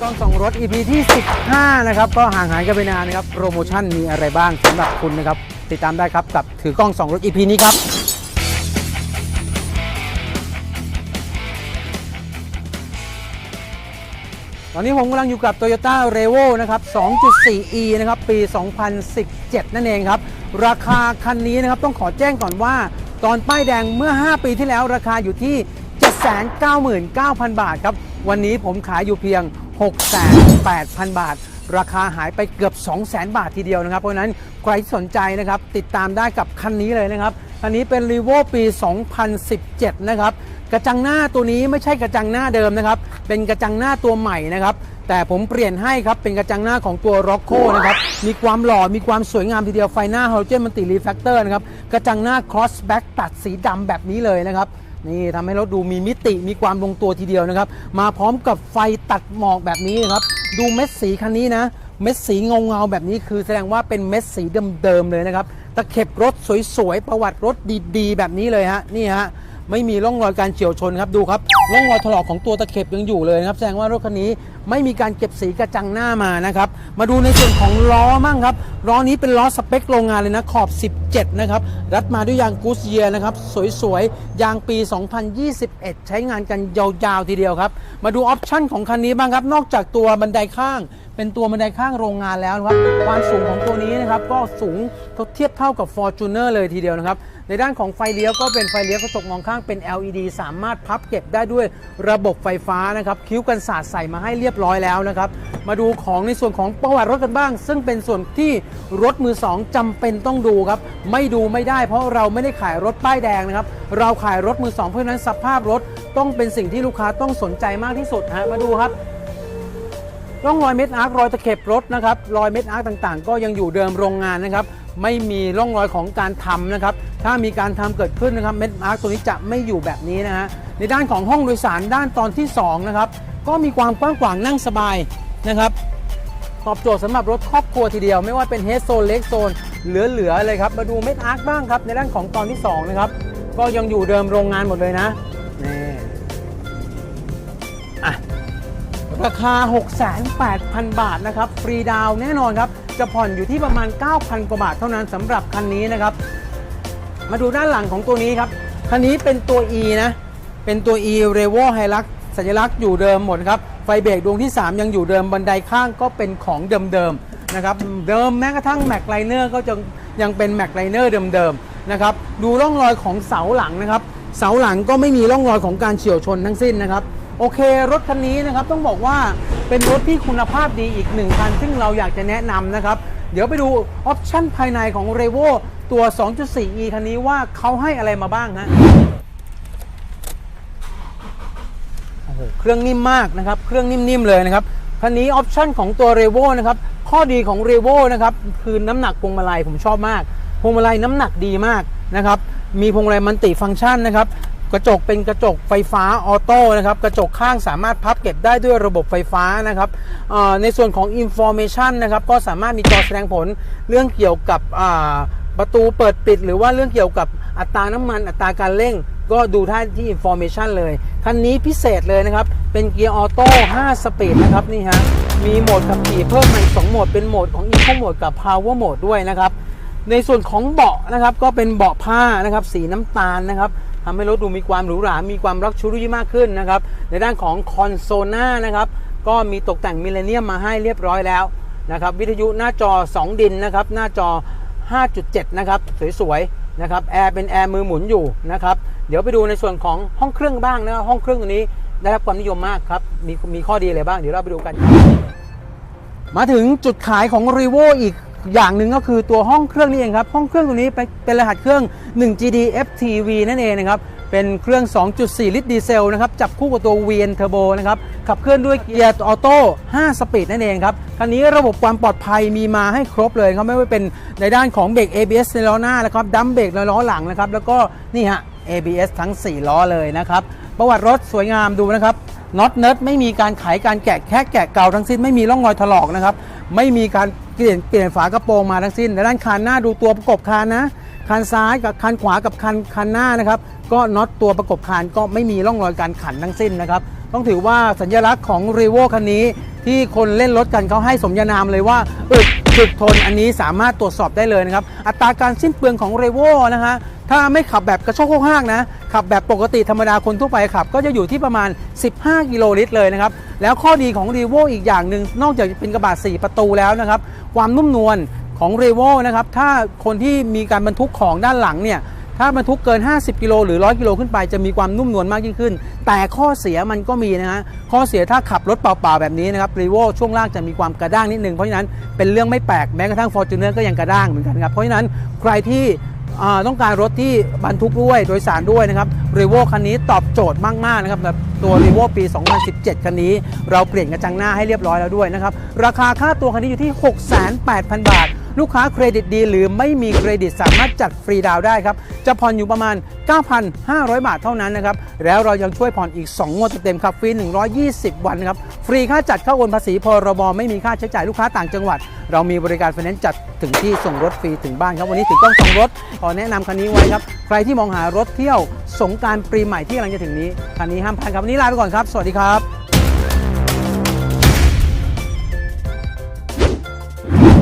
กล้องสองรถ EP ที่ 15 นะครับ ก็ห่างหายกันไปนานนะครับ โปรโมชั่นมีอะไรบ้างสำหรับคุณนะครับ ติดตามได้ครับกับถือกล้องสองรถ EP นี้ครับ ตอนนี้ผมกำลังอยู่กับ Toyota r e v o นะครับ 2.4e นะครับ ปี 2017 นั่นเองครับ ราคาคันนี้นะครับต้องขอแจ้งก่อนว่า ตอนป้ายแดงเมื่อ 5 ปีที่แล้วราคาอยู่ที่ 799,000 บาทครับ วันนี้ผมขายอยู่เพียง 68,000 บาท ราคาหายไปเกือบ 200,000 บาททีเดียวนะครับ เพราะนั้นใครที่สนใจนะครับติดตามได้กับคันนี้เลยนะครับ คันนี้เป็น r e v o ปี 2017 นะครับ กระจังหน้าตัวนี้ไม่ใช่กระจังหน้าเดิมนะครับ เป็นกระจังหน้าตัวใหม่นะครับ แต่ผมเปลี่ยนให้ครับ เป็นกระจังหน้าของตัว r o c c o นะครับ มีความหล่อ มีความสวยงามทีเดียว ไฟหน้า Halogen Multi Reflector นะครับ กระจังหน้า Crossback ตัดสีดำแบบนี้เลยนะครับ นี่ทำให้รถดูมีมิติมีความลงตัวทีเดียวนะครับ มาพร้อมกับไฟตัดหมอกแบบนี้นะครับ ดูเม็ดสีคันนี้นะ เม็ดสีเงาเงาแบบนี้คือแสดงว่าเป็นเม็ดสีเดิมๆเลยนะครับตะเข็บรถสวยๆประวัติรถดีๆ แบบนี้เลยฮะนี่ฮะ ไม่มีร่องรอยการเฉียวชนครับดูครับร่องรอยถลอกของตัวตะเข็บยังอยู่เลยนะครับแสดงว่ารถคันนี้ไม่มีการเก็บสีกระจังหน้ามานะครับมาดูในส่วนของล้อมั่งครับล้อนี้เป็นล้อสเปคโรงงานเลยนะขอบ 17 นะครับรัดมาด้วยยางกูสเยียนะครับสวยๆยางปี 2021 ใช้งานกันยาวๆทีเดียวครับมาดูออปชั่นของคันนี้บ้างครับนอกจากตัวบันไดข้างเป็นตัวบันไดข้างโรงงานแล้วนะครับ ความสูงของตัวนี้นะครับก็สูงเทียบเท่ากับ Fortuner เลยทีเดียวนะครับ ในด้านของไฟเลี้ยวก็เป็นไฟเลี้ยวกระจกมองข้างเป็น LED สามารถพับเก็บได้ด้วยระบบไฟฟ้านะครับ คิ้วกันศาสตร์ใส่มาให้เรียบร้อยแล้วนะครับ มาดูของในส่วนของประวัติรถกันบ้าง ซึ่งเป็นส่วนที่รถมือ 2จำเป็นต้องดูครับ ไม่ดูไม่ได้เพราะเราไม่ได้ขายรถป้ายแดงนะครับ เราขายรถมือ 2 เพราะนั้นสภาพรถต้องเป็นสิ่งที่ลูกค้าต้องสนใจมากที่สุดฮะมาดูครับร่องรอยเม็ดอาร์ครอยตะเข็บรถนะครับรอยเม็ดอาร์ต่างๆ ก็ยังอยู่เดิมโรงงานนะครับ ไม่มีร่องรอยของการทำนะครับ ถ้ามีการทำเกิดขึ้นนะครับเม็ดอาร์คตัวนี้จะไม่อยู่แบบนี้นะฮะในด้านของห้องโดยสารด้านตอนที่2นะครับก็มีความกว้างขวางนั่งสบายนะครับตอบโจทย์สำหรับรถครอบครัวทีเดียว ไม่ว่าเป็นเฮดโซนเล็กโซนเหลือๆเลยครับมาดูเม็ดอาร์คบ้างครับในด้านของตอนที่2นะครับก็ยังอยู่เดิมโรงงานหมดเลยนะนี่อะราคา 68,000 บาทนะครับฟรีดาวแน่นอนครับจะผ่อนอยู่ที่ประมาณ 9,000 กว่าบาทเท่านั้นสำหรับคันนี้นะครับ มาดูด้านหลังของตัวนี้ครับ คันนี้เป็นตัว E นะ เป็นตัว E r e v o Hilux สัญลักษณ์อยู่เดิมหมดครับ ไฟเบรกดวงที่ 3 ยังอยู่เดิม บันไดข้างก็เป็นของเดิมๆนะครับ เดิมแม้กระทั่งแม็กไลเนอร์ก็จะยังเป็นแม็กไลเนอร์เดิมๆนะครับ ดูร่องรอยของเสาหลังนะครับ เสาหลังก็ไม่มีร่องรอยของการเฉียวชนทั้งสิ้นนะครับ โอเค รถคันนี้นะครับต้องบอกว่าเป็นรถที่คุณภาพดีอีกหนึ่งคัน ซึ่งเราอยากจะแนะนำนะครับ เดี๋ยวไปดูออปชั่นภายในของ r e v o ตัว 2.4e คันนี้ว่าเขาให้อะไรมาบ้างฮะโอ้โหเครื่องนิ่มมากนะครับ เครื่องนิ่มๆเลยนะครับคันนี้ออปชั่นของตัว r e v o นะครับ ข้อดีของ r e v o นะครับ คือน้ำหนักพวงมาลัยผมชอบมาก พวงมาลัยน้ำหนักดีมากนะครับ มีพวงมาลัยมันติฟังก์ชันนะครับ กระจกเป็นกระจกไฟฟ้าออโต้นะครับกระจกข้างสามารถพับเก็บได้ด้วยระบบไฟฟ้านะครับในส่วนของ Information นะครับก็สามารถมีจอแสดงผลเรื่องเกี่ยวกับประตูเปิดปิด หรือว่าเรื่องเกี่ยวกับอัตราน้ำมันอัตราการเร่ง ก็ดูได้ที่ Information เลย คันนี้พิเศษเลยนะครับ เป็นเกียร์ออโต้5สปีดนะครับนี่ฮะมีโหมดขับขี่เพิ่มมาอีก2โหมดเป็นโหมดของ Eco Mode กับ Power Mode ด้วยนะครับ ในส่วนของเบาะนะครับก็เป็นเบาะผ้านะครับสีน้ำตาลนะครับทำให้รถดูมีความหรูหรา มีความรักชูรี่มากขึ้นนะครับ ในด้านของคอนโซลหน้านะครับก็มีตกแต่งมิเลเนียมมาให้เรียบร้อยแล้วนะครับวิทยุหน้าจอ 2 ดินนะครับหน้าจอ 5.7 นะครับสวยๆนะครับแอร์เป็นแอร์มือหมุนอยู่นะครับเดี๋ยวไปดูในส่วนของห้องเครื่องบ้างนะห้องเครื่องตัวนี้ได้รับความนิยมมากครับมีมีข้อดีอะไรบ้างเดี๋ยวเราไปดูกัน มาถึงจุดขายของ r e v o อีก อย่างหนึ่งก็คือตัวห้องเครื่องนี่เองครับ ห้องเครื่องตัวนี้เป็นรหัสเครื่อง 1GD FTV นั่นเองนะครับ เป็นเครื่อง 2.4 ลิตรดีเซลนะครับ จับคู่กับตัว VN Turbo นะครับ ขับเคลื่อนด้วยเกียร์ออโต้ 5 สปีดนั่นเองครับ คันนี้ระบบความปลอดภัยมีมาให้ครบเลยครับ ไม่ว่าเป็นในด้านของเบรก ABS ในล้อหน้านะครับ ดัมเบรกในล้อหลังนะครับ แล้วก็นี่ฮะ ABS ทั้ง 4 ล้อเลยนะครับ ประวัติรถสวยงามดูนะครับน็อตเนิร์ดไม่มีการไขการแกะแค่แกะเก่าทั้งสิ้นไม่มีร่องรอยถลอกนะครับ ไม่มีการ เปลี่ยนเปลี่ยนฝากระโปรงมาทั้งสิ้นในด้านคานหน้าดูตัวประกบคานนะคานซ้ายกับคานขวากับคานคานหน้านะครับ ก็น็อตตัวประกบคานก็ไม่มีร่องรอยการขันทั้งสิ้นนะครับ ต้องถือว่าสัญลักษณ์ของ r ีโวคันนี้ ที่คนเล่นรถกันเขาให้สมญานามเลยว่าอึดถึกทนอันนี้สามารถตรวจสอบได้เลยนะครับ อัตราการสิ้นเปลืองของ r ีโวนะฮะถ้าไม่ขับแบบกระโชกโคกห้างนะ ขับแบบปกติธรรมดาคนทั่วไปขับ ก็จะอยู่ที่ประมาณ 15 กิโลลิตรเลยนะครับ แล้วข้อดีของ r ีโวอีกอย่างหนึ่งนอกจากเป็นกระบะ4 ประตูแล้วนะครับ ความนุ่มนวลของ r ีโวนะครับ ถ้าคนที่มีการบรรทุกของด้านหลังเนี่ย ถ้าบรรทุกเกิน 50 กิโลหรือ 100 กิโลขึ้นไปจะมีความนุ่มนวลมากยิ่งขึ้น แต่ข้อเสียมันก็มีนะฮะข้อเสียถ้าขับรถเปล่าๆแบบนี้นะครับรีโวช่วงล่างจะมีความกระด้างนิดนึงเพราะฉะนั้นเป็นเรื่องไม่แปลกแม้กระทั่ง f o r t u n e r ก็ยังกระด้างเหมือนกันครับเพราะฉะนั้นใครที่ต้องการรถที่บรรทุกด้วยโดยสารด้วยนะครับรีโวคันนี้ตอบโจทย์มากๆนะครับแบบตัวรีโวปี 2017 คันนี้ เราเปลี่ยนกระจังหน้าให้เรียบร้อยแล้วด้วยนะครับ ราคาค่าตัวคันนี้อยู่ที่ 680,000 บาท ลูกค้าเครดิตดีหรือไม่มีเครดิตสามารถจัดฟรีดาวได้ครับ จะผ่อนอยู่ประมาณ 9,500 บาทเท่านั้นนะครับ แล้วเรายังช่วยผ่อนอีก 2 งวดเต็มครับ ฟรี 120 วันครับ ฟรีค่าจัดเข้าโอนภาษีพรบไม่มีค่าใช้จ่ายลูกค้าต่างจังหวัด เรามีบริการไฟแนนซ์จัดถึงที่ส่งรถฟรีถึงบ้านครับ วันนี้ถึงต้องส่งรถขอแนะนำคันนี้ไว้ครับ ใครที่มองหารถเที่ยวสงการปีใหม่ที่กำลังจะถึงนี้คันนี้ห้ามพลาดครับวันนี้ลาไปก่อนครับ สวัสดีครับ